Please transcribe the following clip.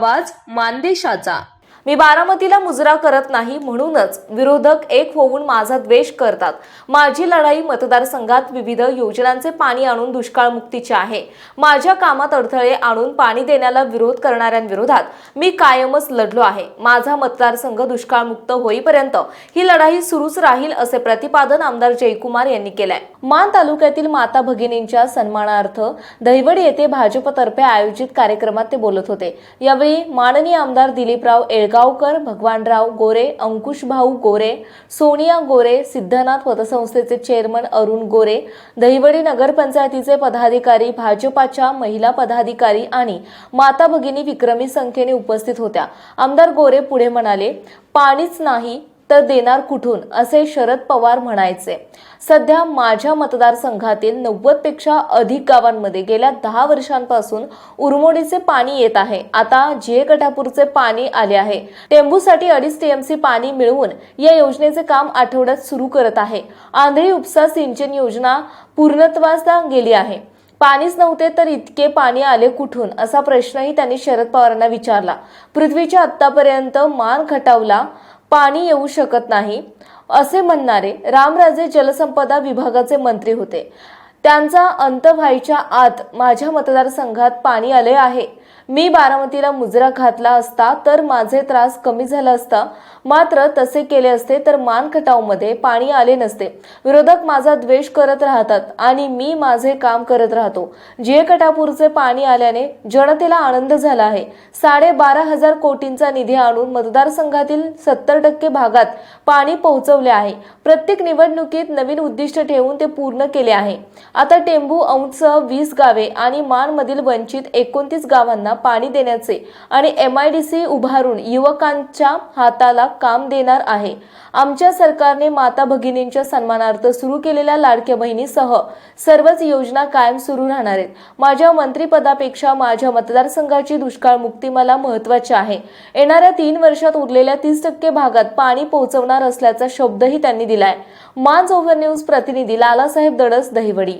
आवाज मानदेशाचा. मी बारामतीला मुजरा करत नाही म्हणूनच विरोधक एक होऊन माझा द्वेष करतात. माझी लढाई मतदारसंघात विविध योजनांचे पाणी आणून दुष्काळमुक्तीची आहे. माझ्या कामात अडथळे आणून पाणी देण्याला विरोध करणाऱ्यांविरोधात मी कायमच लढलो आहे. माझा मतदारसंघ दुष्काळमुक्त होईपर्यंत ही लढाई सुरूच राहील असे प्रतिपादन आमदार जयकुमार यांनी केलंय. मान तालुक्यातील माता भगिनींच्या सन्मानार्थ दहिवड येथे भाजपतर्फे आयोजित कार्यक्रमात ते बोलत होते. यावेळी माननीय आमदार दिलीपराव एळ बेळगावकर भगवानराव गोरे अंकुश भाऊ गोरे सोनिया गोरे सिद्धनाथ पतसंस्थेचे चेअरमन अरुण गोरे दहिवडी नगरपंचायतीचे पदाधिकारी भाजपाच्या महिला पदाधिकारी आणि माता भगिनी विक्रमी संख्येने उपस्थित होत्या. आमदार गोरे पुढे म्हणाले पाणीच नाही तर देणार कुठून असे शरद पवार म्हणायचे. सध्या माझ्या मतदारसंघातील नव्वदपेक्षा अधिक गावांमध्ये गेल्या दहा वर्षांपासून उरमोडीचे पाणी येत आहे. आता जे कठापूरचे पाणी आले आहे टेंबूसाठी अडीच टीएमसी पाणी मिळवून या योजनेचे काम आठवड्यात सुरू करत आहे. आंधळी उपसा सिंचन योजना पूर्णत्वास गेली आहे. पाणीच नव्हते तर इतके पाणी आले कुठून? असा प्रश्नही त्यांनी शरद पवारांना विचारला. पृथ्वीच्या आतापर्यंत मान खटावला पाणी येऊ शकत नाही असे म्हणणारे रामराजे जलसंपदा विभागाचे मंत्री होते. त्यांचा अंत व्हायच्या आत माझ्या मतदारसंघात पाणी आले आहे. मी बारामतीला मुजरा घातला असता तर माझे त्रास कमी झाला असता मात्र तसे केले असते तर मानखटावमध्ये पाणी आले नसते. विरोधक माझा द्वेष करत राहतात आणि मी माझे काम करत राहतो. जिए कटापूरचे पाणी आल्याने जनतेला आनंद झाला आहे. साडेबारा हजार कोटींचा निधी आणून मतदारसंघातील सत्तर टक्के भागात पाणी पोहोचवले आहे. प्रत्येक निवडणुकीत नवीन उद्दिष्ट ठेवून ते पूर्ण केले आहे. आता टेंबू औंधसह वीस गावे आणि मानमधील वंचित एकोणतीस गावांना पाणी देण्याचे आणि एम आय डी सी उभारून युवकांच्या हाताला काम देणार आहे. आमच्या सरकारने माता भगिनींच्या सन्मानार्थ सुरू केलेल्या लाडक्या बहिणीसह सर्वच योजना कायम सुरू राहणार आहेत. माझ्या मंत्रिपदापेक्षा माझ्या मतदारसंघाची दुष्काळमुक्ती मला महत्वाची आहे. येणाऱ्या तीन वर्षात उरलेल्या तीस टक्के भागात पाणी पोहोचवणार असल्याचा शब्दही त्यांनी दिलाय. मान्स ओव्हर न्यूज प्रतिनिधी लालासाहेब दडस दहिवडी.